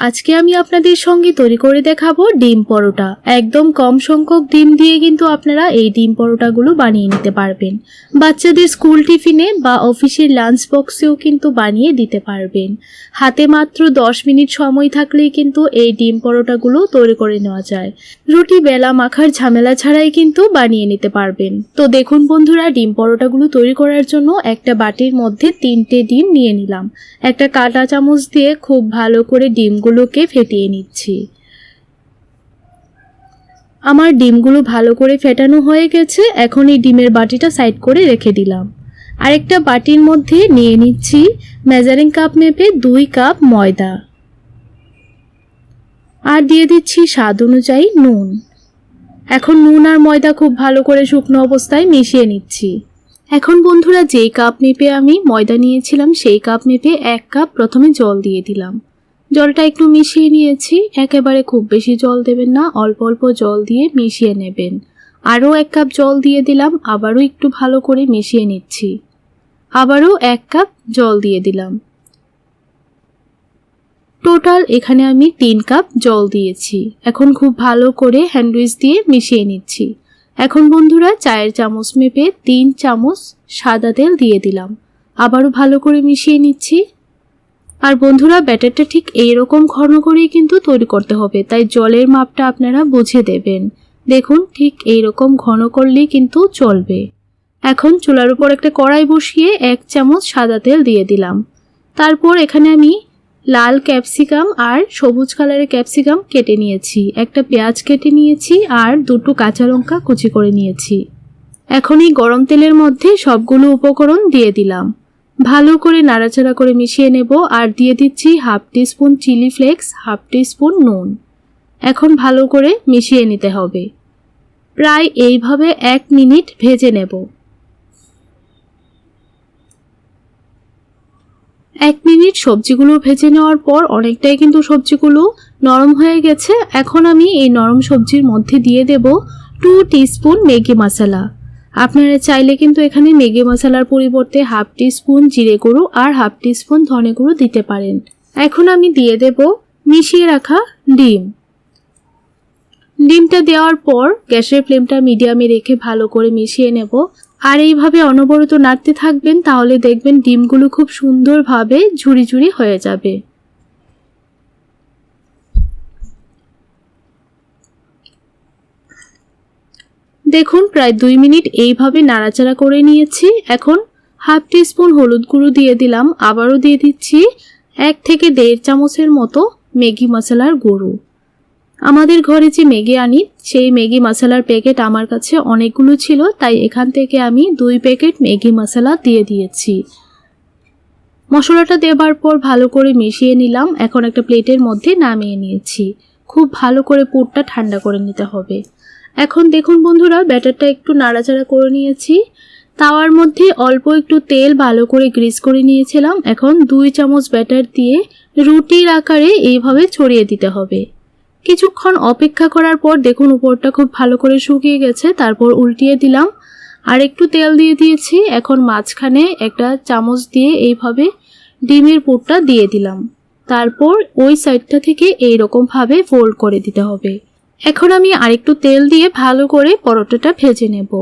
আজকে আমি আপনাদের সঙ্গে তৈরি করে দেখাবো ডিম পরোটা। একদম কম সংখ্যক ডিম দিয়ে কিন্তু আপনারা এই ডিম পরোটাগুলো বানিয়ে নিতে পারবেন। বাচ্চাদের স্কুল টিফিনে বা অফিসের লাঞ্চ বক্সেও কিন্তু বানিয়ে দিতে পারবেন। হাতে মাত্র 10 মিনিট সময় থাকলেই কিন্তু এই ডিম পরোটাগুলো তৈরি করে নেওয়া যায়। রুটি, বেলা, মাখার ঝামেলা ছাড়াই কিন্তু বানিয়ে নিতে পারবেন। তো দেখুন বন্ধুরা, ডিম পরোটাগুলো তৈরি করার জন্য একটা বাটির মধ্যে তিনটে ডিম নিয়ে নিলাম। একটা কাঁটা চামচ দিয়ে খুব ভালো করে ডিমগুলোকে ফেটিয়ে নিচ্ছি। আমার ডিমগুলো ভালো করে ফেটানো হয়ে গেছে, এখন এই ডিমের বাটিটা সাইড করে রেখে দিলাম। আরেকটা বাটির মধ্যে নিয়ে নিচ্ছি মেজারিং কাপ মেপে দুই কাপ ময়দা। আর দিয়ে দিচ্ছি স্বাদ অনুযায়ী নুন। এখন নুন আর ময়দা খুব ভালো করে শুকনো অবস্থায় মিশিয়ে নিচ্ছি। এখন বন্ধুরা যেই কাপ মেপে আমি ময়দা নিয়েছিলাম, সেই কাপ মেপে এক কাপ প্রথমে জল দিয়ে দিলাম। জলটা একটু মিশিয়ে নিয়েছি। একেবারে খুব বেশি জল দেবেন না, অল্প অল্প জল দিয়ে মিশিয়ে নেবেন। আরও এক কাপ জল দিয়ে দিলাম, আবারও একটু ভালো করে মিশিয়ে নিচ্ছি। আবারও এক কাপ জল দিয়ে দিলাম। টোটাল এখানে আমি তিন কাপ জল দিয়েছি। এখন খুব ভালো করে হ্যান্ডউইচ দিয়ে মিশিয়ে নিচ্ছি। এখন বন্ধুরা চায়ের চামচ মেপে তিন চামচ সাদা তেল দিয়ে দিলাম। আবারও ভালো করে মিশিয়ে নিচ্ছি। আর বন্ধুরা, ব্যাটারটা ঠিক এইরকম ঘন করেই কিন্তু তৈরি করতে হবে, তাই জলের মাপটা আপনারা বুঝে দেবেন। দেখুন, ঠিক এইরকম ঘন করলেই কিন্তু চলবে। এখন চুলার উপর একটা কড়াই বসিয়ে এক চামচ সাদা তেল দিয়ে দিলাম। তারপর এখানে আমি লাল ক্যাপসিকাম আর সবুজ কালারের ক্যাপসিকাম কেটে নিয়েছি। একটা পেঁয়াজ কেটে নিয়েছি আর দুটো কাঁচা লঙ্কা কুচি করে নিয়েছি। এখন এই গরম তেলের মধ্যে সবগুলো উপকরণ দিয়ে দিলাম। ভালো করে নাড়াচাড়া করে মিশিয়ে নেব আর দিয়ে দিচ্ছি half teaspoon chilli flakes, half teaspoon নুন। এখন ভালো করে মিশিয়ে নিতে হবে। প্রায় এইভাবে এক মিনিট ভেজে নেব। এক মিনিট সবজিগুলো ভেজে নেওয়ার পর অনেকটাই কিন্তু সবজিগুলো নরম হয়ে গেছে। এখন আমি এই নরম সবজির মধ্যে দিয়ে দেব টু টিস্পুন ম্যাগি মশলা। আপনারা চাইলে কিন্তু এখানে ম্যাগি মশলার পরিবর্তে হাফ টি স্পুন জিরে গুঁড়ো আর হাফ টি স্পুন ধনে গুঁড়ো দিতে পারেন। এখন আমি দিয়ে দেব মিশিয়ে রাখা ডিম। ডিমটা দেওয়ার পর গ্যাসের ফ্লেমটা মিডিয়ামে রেখে ভালো করে মিশিয়ে নেব। আর এইভাবে অনবরত নাড়তে থাকবেন, তাহলে দেখবেন ডিমগুলো খুব সুন্দরভাবে ঝুড়ি ঝুড়ি হয়ে যাবে। দেখুন, প্রায় দুই মিনিট এইভাবে নাড়াচাড়া করে নিয়েছি। এখন হাফ টিস্পুন হলুদ গুঁড়ো দিয়ে দিলাম, আবারও দিয়ে দিচ্ছি এক থেকে দেড় চামচের মতো ম্যাগি মশলার গুঁড়ো। আমাদের ঘরে যে ম্যাগি আনি, সেই ম্যাগি মশলার প্যাকেট আমার কাছে অনেকগুলো ছিল, তাই এখান থেকে আমি দুই প্যাকেট ম্যাগি মশলা দিয়ে দিয়েছি। মশলাটা দেবার পর ভালো করে মিশিয়ে নিলাম, এখন একটা প্লেটের মধ্যে নামিয়ে নিয়েছি। খুব ভালো করে পুরটা ঠান্ডা করে নিতে হবে। এখন দেখুন বন্ধুরা, ব্যাটারটা একটু নাড়াচাড়া করে নিয়েছি। তাওয়ার মধ্যে অল্প একটু তেল ভালো করে গ্রিস করে নিয়েছিলাম। এখন দুই চামচ ব্যাটার দিয়ে রুটির আকারে এইভাবে ছড়িয়ে দিতে হবে। কিছুক্ষণ অপেক্ষা করার পর দেখুন উপরটা খুব ভালো করে শুকিয়ে গেছে, তারপর উল্টিয়ে দিলাম। আর একটু তেল দিয়ে দিয়েছি, এখন মাঝখানে একটা চামচ দিয়ে এইভাবে ডিমের পুরটা দিয়ে দিলাম। তারপর ওই সাইডটা থেকে এইরকমভাবে ফোল্ড করে দিতে হবে। এখন আমি আরেকটু তেল দিয়ে ভালো করে পরোটাটা ভেজে নেব।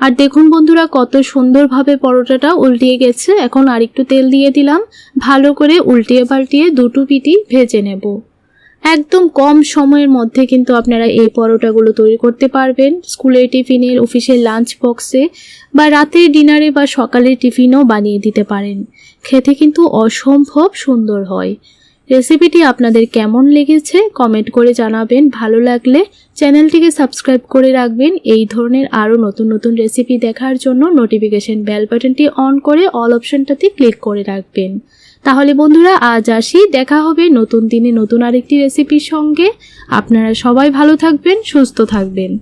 আর দেখুন বন্ধুরা, কত সুন্দরভাবে পরোটাটা উল্টিয়ে গেছে। এখন আরেকটু তেল দিয়ে দিলাম। ভালো করে উল্টিয়ে পাল্টিয়ে দুটো পিটি ভেজে নেব। একদম কম সময়ের মধ্যে কিন্তু আপনারা এই পরোটাগুলো তৈরি করতে পারবেন। স্কুলের টিফিনের, অফিসের লাঞ্চ বক্সে বা রাতের ডিনারে বা সকালের টিফিনও বানিয়ে দিতে পারেন। খেতে কিন্তু অসম্ভব সুন্দর হয়। রেসিপিটি আপনাদের কেমন লেগেছে কমেন্ট করে জানাবেন। ভালো লাগলে চ্যানেলটিকে সাবস্ক্রাইব করে রাখবেন। এই ধরনের আরও নতুন নতুন রেসিপি দেখার জন্য নোটিফিকেশন বেল বাটনটি অন করে অল অপশনটাতে ক্লিক করে রাখবেন। তাহলে বন্ধুরা, আজ আসি। দেখা হবে নতুন দিনে নতুন আরেকটি রেসিপির সঙ্গে। আপনারা সবাই ভালো থাকবেন, সুস্থ থাকবেন।